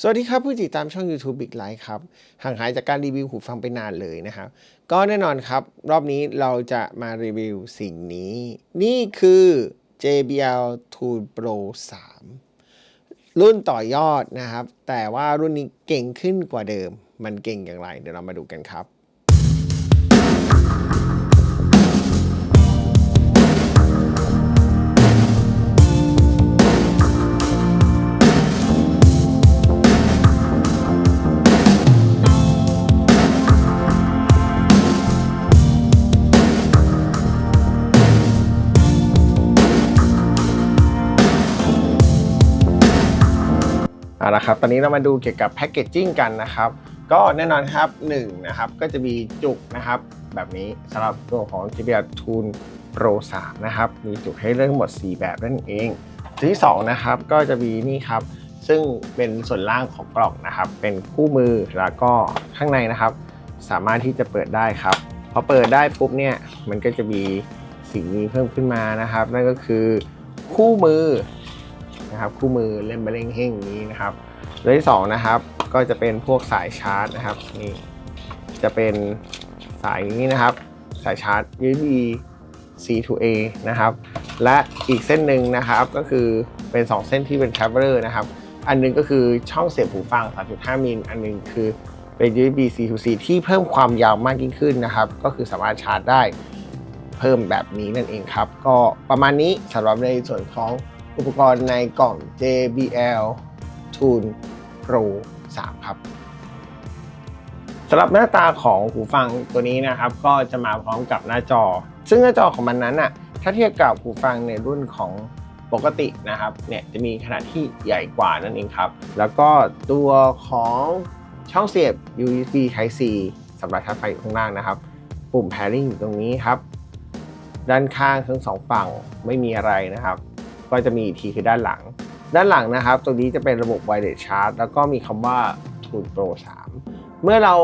สวัสดีครับผู้ติดตามช่อง YouTube Big Light ครับ ห่างหายจากการรีวิวหูฟังไปนานเลยนะครับ ก็แน่นอนครับ รอบนี้เราจะมารีวิวสิ่งนี้ นี่คือ JBL Tool Pro 3 รุ่นต่อยอดนะครับ แต่ว่ารุ่นนี้เก่งขึ้นกว่าเดิม มันเก่งอย่างไร เดี๋ยวเรามาดูกันครับ เอาละครับ ตอนนี้เรามาดูเกี่ยวกับแพคเกจจิ้งกันนะครับ ก็แน่นอนครับ1นะครับ ก็จะมีจุกนะครับ แบบนี้สำหรับตัวของ JBL Tool Pro 3นะครับ มีจุกให้เลือกทั้งหมด 4 แบบนั่นเองที่2นะครับ ก็จะมีนี่ครับ ซึ่งเป็นส่วนล่างของกล่องนะครับ เป็นคู่มือแล้วก็ข้างในนะครับ สามารถที่จะเปิดได้ครับ พอเปิดได้ปุ๊บเนี่ย มันก็จะมีสิ่งนี้เพิ่มขึ้นมานะครับ นั่นก็คือคู่มือ นะครับคู่มือเล่มเบลงเฮงนี้นะครับตัวที่สองนะครับก็จะเป็นพวกสายชาร์จนะครับนี่จะเป็นสายนี้นะครับสายชาร์จ USB C to A นะครับและอีกเส้นหนึ่งนะครับก็คือเป็น 2 เส้นที่เป็น traveler นะครับอันหนึงก็คือช่องเสียบหูฟัง 3.5 มิลอันหนึงคือเป็น USB C to C ที่เพิ่มความยาวมากยิ่งขึ้นนะครับ ก็คือสามารถชาร์จได้เพิ่มแบบนี้นั่นเองครับ ก็ประมาณนี้สำหรับในส่วนของ อุปกรณ์ในกล่อง JBL Tool Pro 3 ครับสำหรับหน้าตาของหูฟังตัวนี้นะครับ ก็จะมาพร้อมกับหน้าจอ ซึ่งหน้าจอของมันนั้นอะถ้าเทียบกับหูฟังในรุ่นของปกตินะครับเนี่ยจะมีขนาดที่ใหญ่กว่านั่นเองครับ แล้วก็ตัวของช่องเสียบ USB Type C สำหรับชาร์จไฟข้างล่างนะครับ ปุ่ม pairing อยู่ตรงนี้ครับ ด้านข้างทั้งสองฝั่งไม่มีอะไรนะครับ ก็จะมีอีกทีคือด้านหลัง ด้านหลังนะครับตรงนี้จะเป็นระบบ wireless charge แล้วก็มีคำว่า t o o Pro 3 เมื่อเรา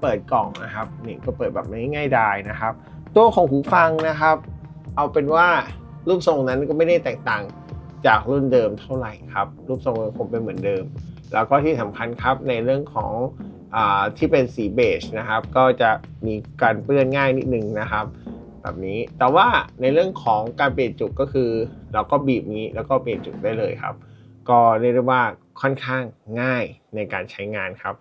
เปิดกล่องนะครับนี่ก็เปิดแบบง่ายๆได้นะครับ ตัวของหูฟังนะครับ เอาเป็นว่ารูปทรงนั้นก็ไม่ได้แตกต่างจากรุ่นเดิมเท่าไหร่ครับ รูปทรงคงเป็นเหมือนเดิม แล้วก็ที่สำคัญครับในเรื่องของอที่เป็นสีเบจนะครับ ก็จะมีการเปื้อนง่ายนิดนึงนะครับ แบบนี้ แต่ว่าในเรื่องของการเปลี่ยนจุกก็คือ เราก็บีบนี้แล้วก็เปลี่ยนจุกได้เลยครับ ก็เรียกได้ว่าค่อนข้างง่ายในการใช้งานครับ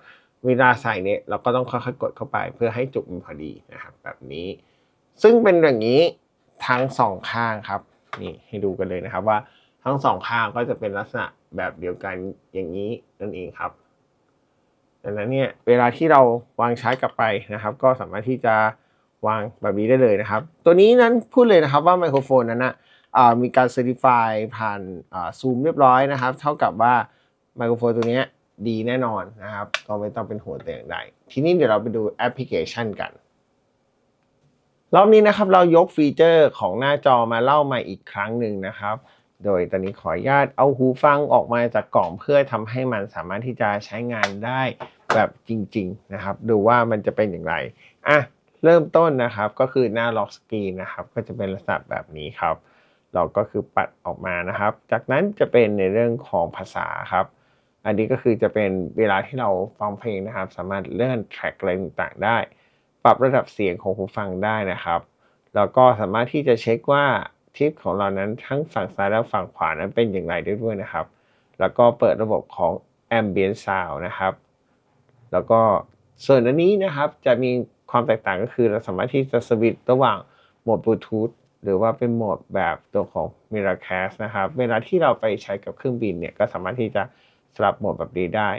เวลาใส่เนี่ยเราก็ต้องค่อยๆกดเข้าไป เพื่อให้จุกมันพอดีนะครับ แบบนี้ ซึ่งเป็นอย่างนี้ทั้งสองข้างครับนี่ให้ดูกันเลยนะครับว่าทั้งสองข้างก็จะเป็นลักษณะแบบเดียวกันอย่างนี้นั่นเองครับดังนั้นเนี่ยเวลาที่เราวางชาร์จกลับไปนะครับ ก็สามารถที่จะ วางแบบนี้ได้เลยนะครับ ตัวนี้นั้นพูดเลยนะครับว่าไมโครโฟนนั้นนะอ่ามีการเซอร์ติฟายผ่านซูมเรียบร้อยนะครับ เท่ากับว่าไมโครโฟนตัวนี้ดีแน่นอนนะครับก็ไม่ต้องเป็นห่วงแต่อย่างใดทีนี้เดี๋ยวเราไปดูแอปพลิเคชันกัน รอบนี้นะครับเรายกฟีเจอร์ของหน้าจอมาเล่าม่อีกครั้งหนึ่งนะครับ โดยตอนนี้ขออนุญาตเอาหูฟังออกมาจากกล่องเพื่อทำให้มันสามารถที่จะใช้งานได้แบบจริง ๆ นะครับ ดูว่ามันจะเป็นอย่างไรอะ เริ่มต้นนะครับก็คือหน้าล็อกสกรีนนะครับก็จะเป็นลักษณะแบบนี้ครับ เราก็คือปัดออกมานะครับ จากนั้นจะเป็นในเรื่องของภาษาครับ อันนี้ก็คือจะเป็นเวลาที่เราฟังเพลงนะครับ สามารถเลื่อนแทร็กอะไรต่างๆได้ ปรับระดับเสียงของหูฟังได้นะครับ แล้วก็สามารถที่จะเช็คว่าทิปของเรานั้นทั้งฝั่งซ้ายและฝั่งขวานั้นเป็นอย่างไรได้ด้วยนะครับ แล้วก็เปิดระบบของ Ambient Sound นะครับ แล้วก็ส่วนอันนี้นะครับจะมี ความแตกต่างก็คือเราสามารถที่จะสวิตช์ระหว่างโหมดบลูทูธหรือว่าเป็นโหมดแบบตัวของ Miracast นะครับ เวลาที่เราไปใช้กับเครื่องบินเนี่ยก็สามารถที่จะสลับโหมดแบบนี้ได้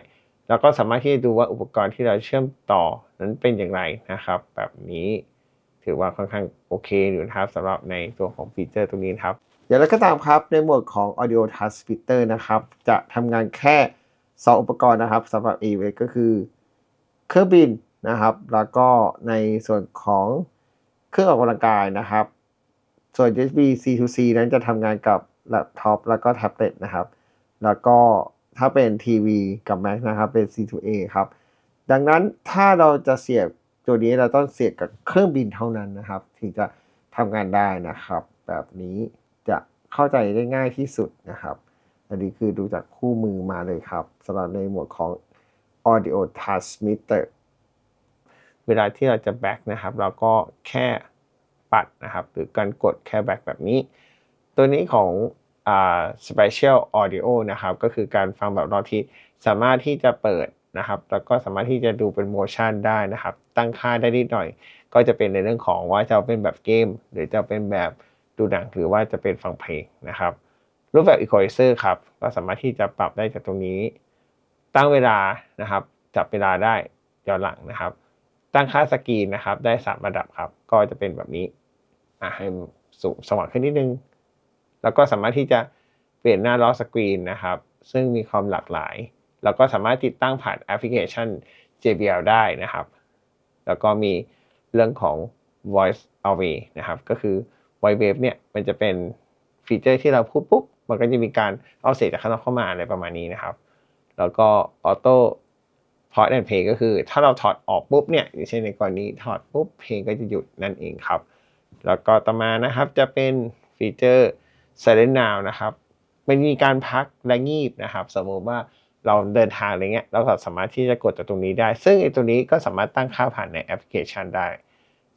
แล้วก็สามารถที่จะดูว่าอุปกรณ์ที่เราเชื่อมต่อนั้นเป็นอย่างไรนะครับ แบบนี้ถือว่าค่อนข้างโอเคอยู่นะครับสำหรับในตัวของฟีเจอร์ตรงนี้ครับ อย่างไรก็ตามครับในหมวดของ Audio Transmitter นะครับ จะทำงานแค่ 2 อุปกรณ์นะครับสำหรับ a w a v ก็คือเครื่องบิน นะครับ แล้วก็ในส่วนของเครื่องออกกำลังกายนะครับ ส่วน USB C to C นั้นจะทำงานกับแล็ปท็อปแล้วก็แท็บเล็ตนะครับ แล้วก็ถ้าเป็นทีวีกับ Mac นะครับ เป็น C to A ครับ ดังนั้นถ้าเราจะเสียบตัวนี้เราต้องเสียบกับเครื่องบินเท่านั้นนะครับ ถึงจะทำงานได้นะครับ แบบนี้จะเข้าใจได้ง่ายที่สุดนะครับ อันนี้คือดูจากคู่มือมาเลยครับสำหรับในหมวดของ audio transmitter เวลาที่เราจะแบ็กนะครับ เราก็แค่ปัดนะครับ หรือการกดแค่แบ็กแบบนี้ ตัวนี้ของอ่า special audio นะครับ ก็คือการฟังแบบรอที่สามารถที่จะเปิดนะครับ แล้วก็สามารถที่จะดูเป็น motion ได้นะครับ ตั้งค่าได้นิดหน่อย ก็จะเป็นในเรื่องของว่าจะเป็นแบบเกม หรือจะเป็นแบบดูหนังหรือว่าจะเป็นฟังเพลงนะครับ รูปแบบ equalizer ครับก็สามารถที่จะปรับได้จากตรงนี้ ตั้งเวลานะครับ จับเวลาได้ย้อนหลังนะครับ ตั้งค่าสกรีนนะครับ ได้สามระดับครับ ก็จะเป็นแบบนี้อะให้สูงสว่างขึ้นนิดนึง แล้วก็สามารถที่จะเปลี่ยนหน้าล้อสกรีนนะครับ ซึ่งมีความหลากหลาย แล้วก็สามารถติดตั้งผ่านแอปพลิเคชัน JBL ได้นะครับ แล้วก็มีเรื่องของ voice away นะครับ ก็คือ voice wave เนี่ย มันจะเป็นฟีเจอร์ที่เราพูดปุ๊บ มันก็จะมีการเอาเสียงจากข้างนอกเข้ามาอะไรประมาณนี้นะครับ แล้วก็ auto pause and play ก็คือ ถ้าเราถอดออกปุ๊บเนี่ยอย่างเช่นในกรณีถอดปุ๊บเพลงก็จะหยุดนั่นเองครับ แล้วก็ต่อมานะครับจะเป็นฟีเจอร์ silent now นะครับมันมีการพักและงีบนะครับ สมมติว่าเราเดินทางอะไรเงี้ยเราสามารถที่จะกดจากตรงนี้ได้ ซึ่งไอ้ตัวนี้ก็สามารถตั้งค่าผ่านในแอปพลิเคชันได้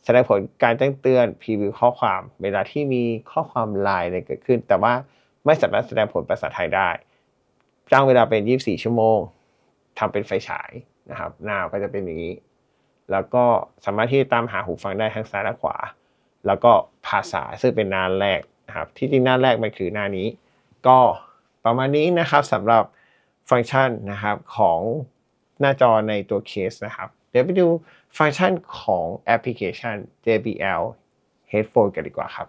แสดงผลการแจ้งเตือนพรีวิวข้อความ เวลาที่มีข้อความลน์อะไรเกิดขึ้น แต่ว่าไม่สามารถแสดงผลภาษาไทยได้จ้างเวลาเป็น 24 ชั่วโมง ทำเป็นไฟฉายนะครับหน้าก็จะเป็นอย่างนี้ แล้วก็สามารถที่จะตามหาหูฟังได้ทั้งซ้ายและขวา แล้วก็ภาษาซึ่งเป็นหน้าแรกนะครับที่จริงหน้าแรกมันคือหน้านี้ ก็ประมาณนี้นะครับสำหรับฟังก์ชันนะครับของหน้าจอในตัวเคสนะครับ เดี๋ยวไปดูฟังก์ชันของแอปพลิเคชัน JBL Headphone กันดีกว่าครับ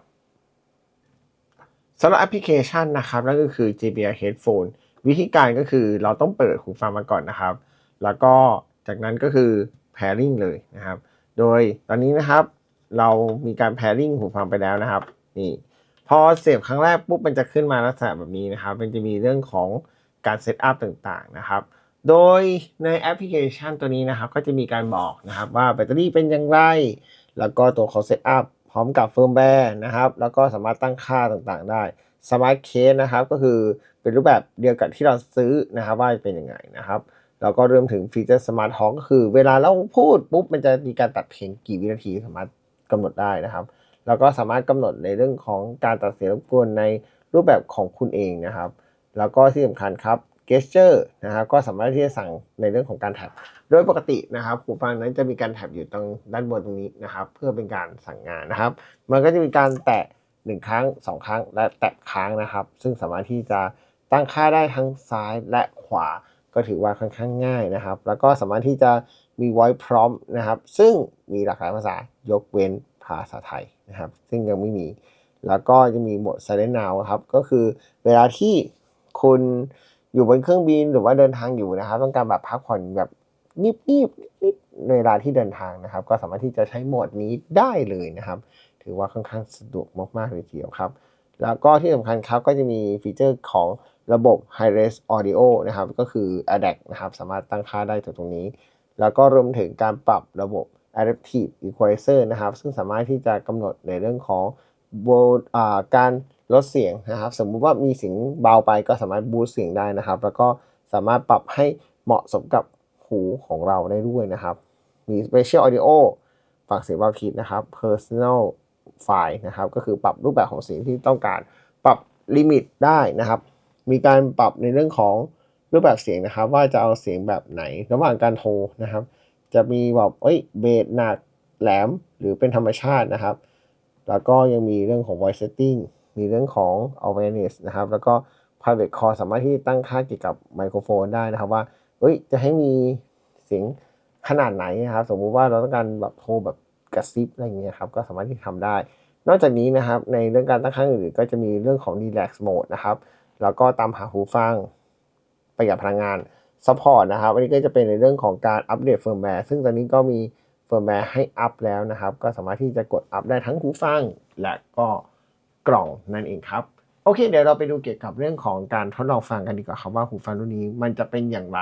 สำหรับแอปพลิเคชันนะครับนั่นก็คือ JBL Headphone วิธีการก็คือเราต้องเปิดหูฟังมาก่อนนะครับ แล้วก็จากนั้นก็คือ pairing เลยนะครับ โดยตอนนี้นะครับเรามีการ pairing หูฟังไปแล้วนะครับนี่พอเสียบครั้งแรกปุ๊บมันจะขึ้นมาลักษณะแบบนี้นะครับ มันจะมีเรื่องของการเซตอัพต่างๆนะครับ โดยในแอปพลิเคชันตัวนี้นะครับ ก็จะมีการบอกนะครับว่าแบตเตอรี่เป็นอย่างไร แล้วก็ตัวของเซตอัพพร้อมกับเฟิร์มแวร์นะครับ แล้วก็สามารถตั้งค่าต่างๆได้สมาร์ทเคสนะครับก็คือ เป็นรูปแบบเดียวกับที่เราซื้อนะครับว่าเป็นยังไงนะครับแล้วก็รวมถึงฟีเจอร์สมาร์ทฮอ k ก็คือเวลาเราพูดปุ๊บมันจะมีการตัดเพลงกี่วินาทีสามารถกำหนดได้นะครับ แล้วก็สามารถกำหนดในเรื่องของการตัดเสียงรบกวนในรูปแบบของคุณเองนะครับ แล้วก็ที่สำคัญครับ gesture นะครับก็สามารถที่จะสั่งในเรื่องของการแท็บโดยปกตินะครับหูฟังนั้นจะมีการแท็บอยู่ตรงด้านบนตรงนี้นะครับ เพื่อเป็นการสั่งงานนะครับ มันก็จะมีการแตะ1ครั้ง 2 ครั้งและแตะค้างนะครับ ซึ่งสามารถที่จะ ตั้งค่าได้ทั้งซ้ายและขวา ก็ถือว่าค่อนข้างง่ายนะครับ แล้วก็สามารถที่จะมี voice prompt นะครับ ซึ่งมีหลากหลายภาษายกเว้นภาษาไทยนะครับ ซึ่งยังไม่มี แล้วก็จะมีโหมด silent now ครับ ก็คือเวลาที่คุณอยู่บนเครื่องบินหรือว่าเดินทางอยู่นะครับ ต้องการแบบพักผ่อนแบบนิบๆนิบในเวลาที่เดินทางนะครับ ก็สามารถที่จะใช้โหมดนี้ได้เลยนะครับ ถือว่าค่อนข้างสะดวกมากๆเลยทีเดียวครับ แล้วก็ที่สำคัญครับก็จะมีฟีเจอร์ของระบบ High Res Audio นะครับ ก็คือ ADAC นะครับ สามารถตั้งค่าได้จากตรงนี้ แล้วก็รวมถึงการปรับระบบ Adaptive Equalizer นะครับ ซึ่งสามารถที่จะกำหนดในเรื่องของโบการลดเสียงนะครับ สมมุติว่ามีเสียงเบาไปก็สามารถบูสเสียงได้นะครับ แล้วก็สามารถปรับให้เหมาะสมกับหูของเราได้ด้วยนะครับ มี Spatial Audio ฝั่งเสียงเบาทิดนะครับ Personal ไฟล์นะครับ ก็คือปรับรูปแบบของเสียงที่ต้องการ ปรับลิมิตได้นะครับ มีการปรับในเรื่องของรูปแบบเสียงนะครับ ว่าจะเอาเสียงแบบไหน ระหว่างการโทรนะครับ จะมีแบบเอ้ยเบสหนักแหลมหรือเป็นธรรมชาตินะครับ แล้วก็ยังมีเรื่องของ voice setting มีเรื่องของ awareness นะครับ แล้วก็ private call สามารถที่ตั้งค่าเกี่ยวกับไมโครโฟนได้นะครับว่าเอ้ยจะให้มีเสียงขนาดไหนนะครับ สมมุติว่าเราต้องการแบบโทรแบบ กระซิบอะไรเงี้ยครับก็สามารถที่ทำได้ นอกจากนี้นะครับในเรื่องการตั้งค่าอื่นๆก็จะมีเรื่องของ relax mode นะครับแล้วก็ตามหาหูฟังประหยัดพลังงาน support นะครับอันนี้ก็จะเป็นในเรื่องของการอัปเดตเฟิร์มแวร์ซึ่งตอนนี้ก็มีเฟิร์มแวร์ให้อัปแล้วนะครับ ก็สามารถที่จะกดอัปได้ทั้งหูฟัง และก็กล่องนั่นเองครับโอเค เดี๋ยวเราไปดูเกี่ยวกับเรื่องของการทดลองฟังกันดีกว่าครับว่าหูฟังรุ่นนี้มันจะเป็นอย่างไร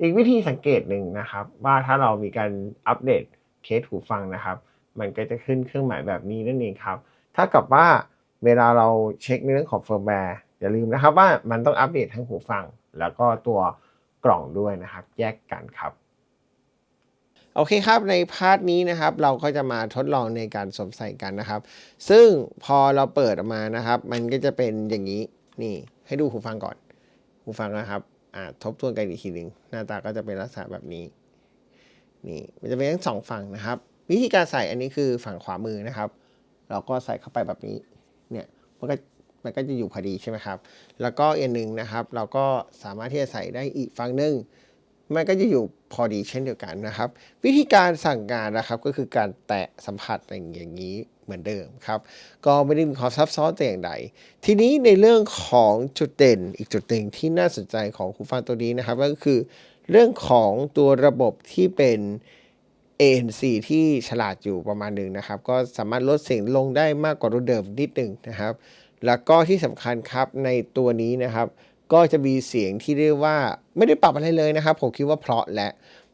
อีกวิธีสังเกตหนึ่งนะครับ ว่าถ้าเรามีการอัปเดตเคสหูฟังนะครับ มันก็จะขึ้นเครื่องหมายแบบนี้นั่นเองครับถ้ากับว่าเวลาเราเช็คในเรื่องของเฟิร์มแวร์อย่าลืมนะครับว่ามันต้องอัปเดตทั้งหูฟัง แล้วก็ตัวกล่องด้วยนะครับ แยกกันครับ โอเคครับในพาร์ทนี้นะครับ เราก็จะมาทดลองในการสวมใส่กันนะครับ ซึ่งพอเราเปิดออกมานะครับ มันก็จะเป็นอย่างนี้นี่ให้ดูหูฟังก่อน หูฟังนะครับ ทบทวนกันอีกทีหนึ่งหน้าตาก็จะเป็นลักษณะแบบนี้นี่มันจะเป็นทั้งสองฝั่งนะครับ วิธีการใส่อันนี้คือฝั่งขวามือนะครับ เราก็ใส่เข้าไปแบบนี้เนี่ยมันก็มันก็จะอยู่พอดีใช่ไหมครับ แล้วก็อีกอันหนึ่งนะครับ เราก็สามารถที่จะใส่ได้อีกฝั่งหนึ่งมันก็จะอยู่พอดีเช่นเดียวกันนะครับ วิธีการสั่งงานนะครับก็คือการแตะสัมผัสอย่างนี้ เหมือนเดิมครับ ก็ไม่ได้มีความซับซ้อนแต่อย่างใด ทีนี้ในเรื่องของจุดเด่นอีกจุดหนึ่งที่น่าสนใจของหูฟังตัวนี้นะครับก็คือเรื่องของตัวระบบที่เป็น ANC ที่ฉลาดอยู่ประมาณหนึ่งนะครับ ก็สามารถลดเสียงลงได้มากกว่ารุ่นเดิมนิดหนึ่งนะครับ แล้วก็ที่สำคัญครับในตัวนี้นะครับ ก็จะมีเสียงที่เรียกว่าไม่ได้ปรับอะไรเลยนะครับ ผมคิดว่าเพราะและ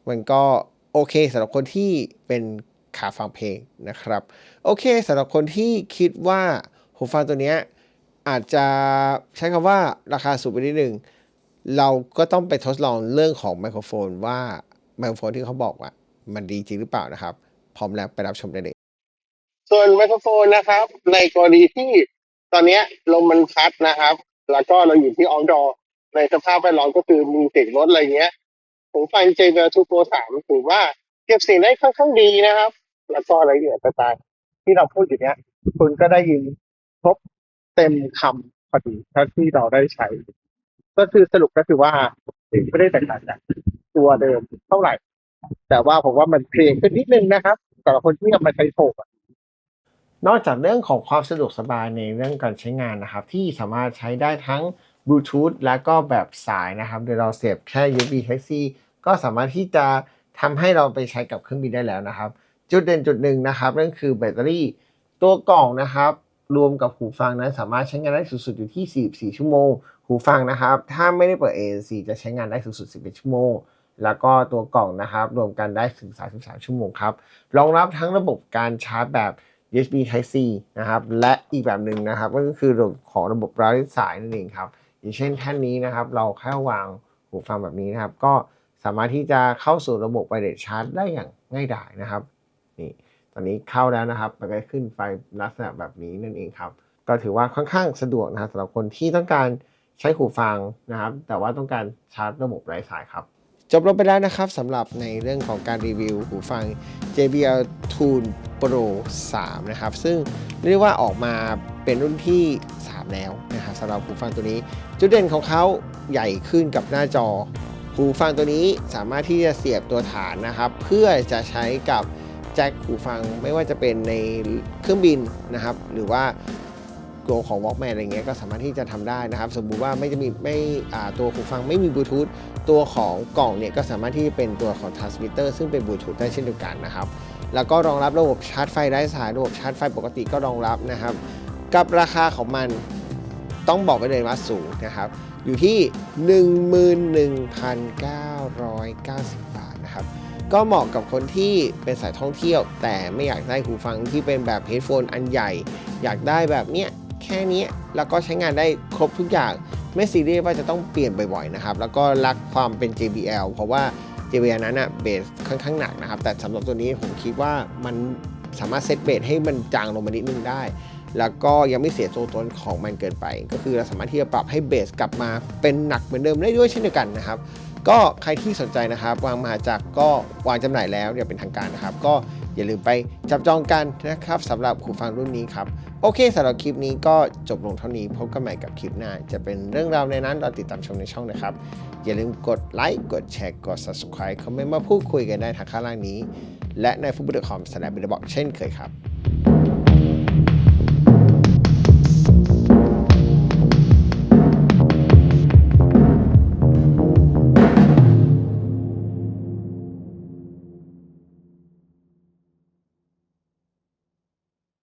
มันก็โอเคสำหรับคนที่เป็น ขาฟังเพลงนะครับ โอเคสำหรับคนที่คิดว่าหูฟังตัวนี้อาจจะใช้คำว่าราคาสูงไปนิดนึงเราก็ต้องไปทดลองเรื่องของไมโครโฟนว่าไมโครโฟนที่เขาบอกว่า มันดีจริงหรือเปล่านะครับ พร้อมแล้วไปรับชมได้เลย ส่วนไมโครโฟนนะครับ ในกรณีที่ตอนนี้ลมมันพัดนะครับ แล้วก็เราอยู่ที่ออ d ดอร์ในสภาพแวดล้อมก็คือมีเสียงรถอะไรเงี้ยผมฟัง JBL 2 Pro 3ถือว่าเก็บเสียงได้ค่อนข้างดีนะครับ แล้วก็รายละเอียดต่างๆที่เราพูดอยู่เนี้ย คุณก็ได้ยินครบเต็มคำพอดีเท่าที่เราได้ใช้ ก็คือสรุปก็คือว่าเสียงไม่ได้แตกต่างจากตัวเดิมเท่าไหร่ แต่ว่าผมว่ามันเพลงขึ้นนิดนึงนะครับสำหรับคนที่เอามาใช้โถกนอกจากเรื่องของความสะดวกสบายในเรื่องการใช้งานนะครับ ที่สามารถใช้ได้ทั้งบลูทูธและก็แบบสายนะครับโดยเราเสียบแค่ USB Type C ก็สามารถที่จะทำให้เราไปใช้กับเครื่องบินได้แล้วนะครับ จุดเด่นจุดหนึ่งนะครับนั่นคือแบตเตอรี่ตัวกล่องนะครับ รวมกับหูฟังนั้นสามารถใช้งานได้สูงสุดอยู่ที่ 44 ชั่วโมง หูฟังนะครับ ถ้าไม่ได้เปิด ANC จะใช้งานได้สูงสุด 11 ชั่วโมง แล้วก็ตัวกล่องนะครับ รวมกันได้ถึง 33 ชั่วโมงครับรองรับทั้งระบบการชาร์จแบบ USB Type C นะครับและอีกแบบหนึ่งนะครับก็คือเรื่องของระบบไร้สายนั่นเองครับอย่างเช่นแท่นนี้นะครับ เราแค่วางหูฟังแบบนี้นะครับ ก็สามารถที่จะเข้าสู่ระบบไวเลสชาร์จได้อย่างง่ายดายนะครับ นี่ตอนนี้เข้าแล้วนะครับมันก็ขึ้นไฟลักษณะแบบนี้นั่นเองครับ ก็ถือว่าค่อนข้างสะดวกนะครับสำหรับคนที่ต้องการใช้หูฟังนะครับ แต่ว่าต้องการชาร์จระบบไร้สายครับจบลงไปแล้วนะครับสำหรับในเรื่องของการรีวิวหูฟัง JBL Tune Pro 3 นะครับ ซึ่งเรียกว่าออกมาเป็นรุ่นที่ 3 แล้วนะครับสำหรับหูฟังตัวนี้ จุดเด่นของเขาใหญ่ขึ้นกับหน้าจอ หูฟังตัวนี้สามารถที่จะเสียบตัวฐานนะครับ เพื่อจะใช้กับ แจ็คหูฟังไม่ว่าจะเป็นในเครื่องบินนะครับ หรือว่าตัวของ Walkman อะไรเงี้ยก็สามารถที่จะทำได้นะครับ สมมุติว่าไม่จะมีไม่ตัวหูฟังไม่มีบลูทูธตัวของกล่องเนี่ยก็สามารถที่จะเป็นตัวของ transmitter ซึ่งเป็นบลูทูธได้เช่นเดียวกันนะครับ แล้วก็รองรับระบบชาร์จไฟไร้สายระบบชาร์จไฟปกติก็รองรับนะครับ กับราคาของมันต้องบอกไว้เลยว่าสูงนะครับ อยู่ที่ 11,990บาทนะครับ ก็เหมาะกับคนที่เป็นสายท่องเที่ยว แต่ไม่อยากได้หูฟังที่เป็นแบบเฮดโฟนอันใหญ่ อยากได้แบบเนี้ยแค่นี้แล้วก็ใช้งานได้ครบทุกอย่างไม่ซีเรียสว่าจะต้องเปลี่ยนบ่อยๆนะครับ แล้วก็รักความเป็น JBL เพราะว่า JBL นั้นอะเบสค่อนข้างหนักนะครับ แต่สำหรับตัวนี้ผมคิดว่ามันสามารถเซตเบสให้มันจางลงมานิดนึงได้ แล้วก็ยังไม่เสียตัวตนของมันเกินไป ก็คือเราสามารถที่จะปรับให้เบสกลับมาเป็นหนักเหมือนเดิมได้ด้วยเช่นเดียวกันนะครับ ก็ใครที่สนใจนะครับ วางมหาจักรก็วางจำหน่ายแล้วอย่างเป็นทางการนะครับ ก็อย่าลืมไปจับจองกันนะครับสำหรับหูฟังรุ่นนี้ครับ โอเคสำหรับคลิปนี้ก็จบลงเท่านี้พบกันใหม่กับคลิปหน้า จะเป็นเรื่องราวในนั้นเราติดตามชมในช่องนะครับ อย่าลืมกดไลค์กดแชร์กด subscribe คอมเมนต์มาพูดคุยกันได้ทางข้างล่างนี้ และในฟุตบอลคอมสแลบบิลบอกเช่นเคยครับ